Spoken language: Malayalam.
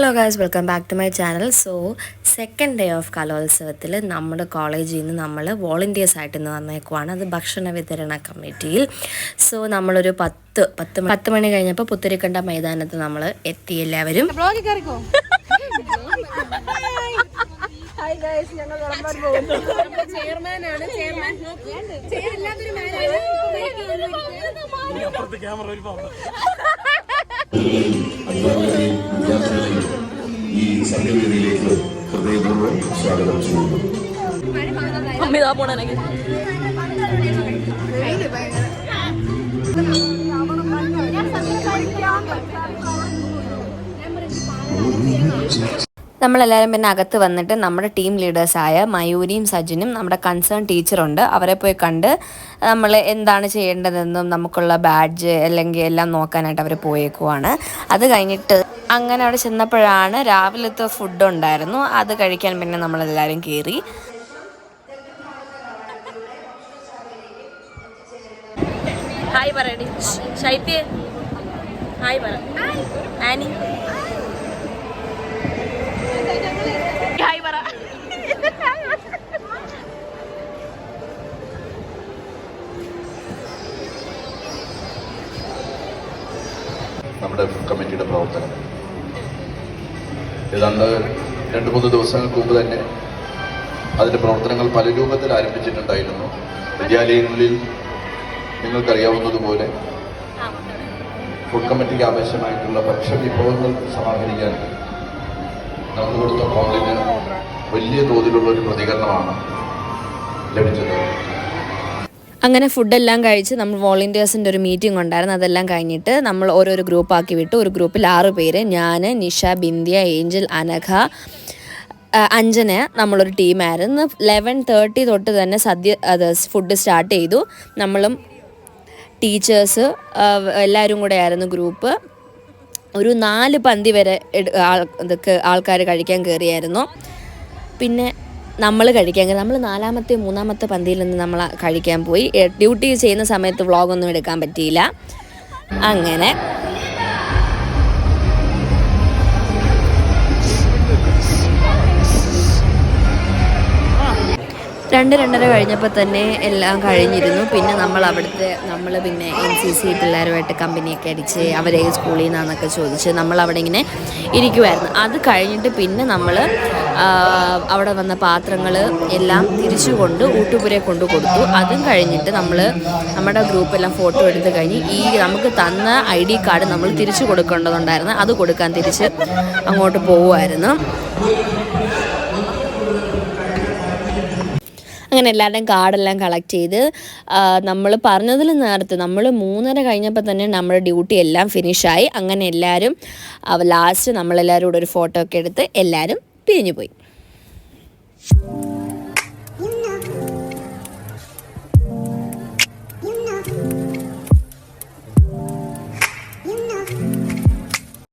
Hello guys welcome back to my channel so second day of കലോത്സവത്തിൽ നമ്മുടെ കോളേജിൽ നിന്ന് നമ്മൾ വോളണ്ടിയേഴ്സ് ആയിട്ട് ഇന്ന് വന്നേക്കുവാണ്. അത് ഭക്ഷണ വിതരണ കമ്മിറ്റിയിൽ സോ നമ്മളൊരു പത്ത് പത്ത് മണി പത്ത് മണി കഴിഞ്ഞപ്പോൾ പുത്തരിക്കണ്ട മൈതാനത്ത് നമ്മൾ എത്തി എല്ലാവരും. ചെയർമാനാണ് ചെയർമാൻ സംഘവേദിയിലേക്ക് ഹൃദയപൂർവം സ്വാഗതം ചെയ്യുന്നു. നമ്മളെല്ലാവരും പിന്നെ അകത്ത് വന്നിട്ട് നമ്മുടെ ടീം ലീഡേഴ്സായ മയൂരിയും സജിനും നമ്മുടെ കൺസേൺ ടീച്ചറുണ്ട് അവരെ പോയി കണ്ട് നമ്മൾ എന്താണ് ചെയ്യേണ്ടതെന്നും നമുക്കുള്ള ബാഡ്ജ് അല്ലെങ്കിൽ എല്ലാം നോക്കാനായിട്ട് അവർ പോയേക്കുവാണ്. അത് കഴിഞ്ഞിട്ട് അങ്ങനെ അവിടെ ചെന്നപ്പോഴാണ് രാവിലത്തെ ഫുഡ് ഉണ്ടായിരുന്നു. അത് കഴിക്കാൻ പിന്നെ നമ്മളെല്ലാവരും കയറി ഹായ് പറയടി. ശൈത്യ. ഹായ് പറ. ആനി. ഹായ് പറ. നമ്മുടെ കമ്മിറ്റിയുടെ പ്രവർത്തനം. ഏതാണ്ട് രണ്ട് മൂന്ന് ദിവസങ്ങൾക്ക് മുമ്പ് തന്നെ അതിന്റെ പ്രവർത്തനങ്ങൾ പല രൂപത്തിൽ ആരംഭിച്ചിട്ടുണ്ടായിരുന്നു. വിദ്യാലയങ്ങളിൽ നിങ്ങൾക്കറിയാവുന്നതുപോലെ ഫുഡ് കമ്മിറ്റിക്ക് ആവശ്യമായിട്ടുള്ള ഭക്ഷ്യവിഭവങ്ങൾ സമാഹരിക്കാൻ നടന്നു കൊടുത്ത കോളിന് വലിയ തോതിലുള്ള ഒരു പ്രതികരണമാണ് ലഭിച്ചത്. അങ്ങനെ ഫുഡെല്ലാം കഴിച്ച് നമ്മൾ വോളണ്ടിയേഴ്സിന്റെ ഒരു മീറ്റിംഗ് ഉണ്ടായിരുന്നു. അതെല്ലാം കഴിഞ്ഞിട്ട് നമ്മൾ ഓരോരോ ഗ്രൂപ്പാക്കി വിട്ടു. ഒരു ഗ്രൂപ്പിൽ ആറ് പേര്. ഞാൻ നിഷ ബിന്ദിയ ഏഞ്ചൽ അനഘ അഞ്ചന് നമ്മളൊരു ടീമായിരുന്നു. ലെവൻ തേർട്ടി തൊട്ട് തന്നെ സദ്യ അത് ഫുഡ് സ്റ്റാർട്ട് ചെയ്തു. നമ്മളും ടീച്ചേഴ്സ് എല്ലാവരും കൂടെ ആയിരുന്നു ഗ്രൂപ്പ്. ഒരു നാല് പന്തി വരെ ആൾ ഇതൊക്കെ ആൾക്കാർ കഴിക്കാൻ കയറിയായിരുന്നു പിന്നെ നമ്മൾ കഴിക്കാൻ നമ്മൾ നാലാമത്തെ മൂന്നാമത്തെ പന്തിയിൽ നിന്ന് നമ്മൾ കഴിക്കാൻ പോയി. ഡ്യൂട്ടി ചെയ്യുന്ന സമയത്ത് വ്ളോഗൊന്നും എടുക്കാൻ പറ്റിയില്ല. അങ്ങനെ രണ്ട് രണ്ടര കഴിഞ്ഞപ്പോൾ തന്നെ എല്ലാം കഴിഞ്ഞിരുന്നു. പിന്നെ നമ്മൾ അവിടുത്തെ നമ്മൾ പിന്നെ എൻ സി സി പിള്ളേരുമായിട്ട് കമ്പനിയൊക്കെ അടിച്ച് അവരെ സ്കൂളിൽ നിന്നാന്നൊക്കെ ചോദിച്ച് നമ്മൾ അവിടെ ഇങ്ങനെ ഇരിക്കുമായിരുന്നു അത് കഴിഞ്ഞിട്ട് പിന്നെ നമ്മൾ അവിടെ വന്ന പാത്രങ്ങൾ എല്ലാം തിരിച്ചു കൊണ്ട് ഊട്ടുപുരയെ കൊണ്ട് കൊടുത്തു. അതും കഴിഞ്ഞിട്ട് നമ്മൾ നമ്മുടെ ഗ്രൂപ്പെല്ലാം ഫോട്ടോ എടുത്ത് കഴിഞ്ഞ് ഈ നമുക്ക് തന്ന ഐ ഡി കാർഡ് നമ്മൾ തിരിച്ചു കൊടുക്കേണ്ടതുണ്ടായിരുന്നു. അത് കൊടുക്കാൻ തിരിച്ച് അങ്ങോട്ട് പോവുമായിരുന്നു. അങ്ങനെ എല്ലാവരുടെയും കാർഡെല്ലാം കളക്ട് ചെയ്ത് നമ്മൾ പറഞ്ഞതിൽ നേരത്തെ നമ്മൾ മൂന്നര കഴിഞ്ഞപ്പോൾ തന്നെ നമ്മുടെ ഡ്യൂട്ടി എല്ലാം ഫിനിഷായി അങ്ങനെ എല്ലാവരും ലാസ്റ്റ് നമ്മളെല്ലാവരും കൂടെ ഒരു ഫോട്ടോ ഒക്കെ എടുത്ത് എല്ലാവരും പിരിഞ്ഞു പോയി.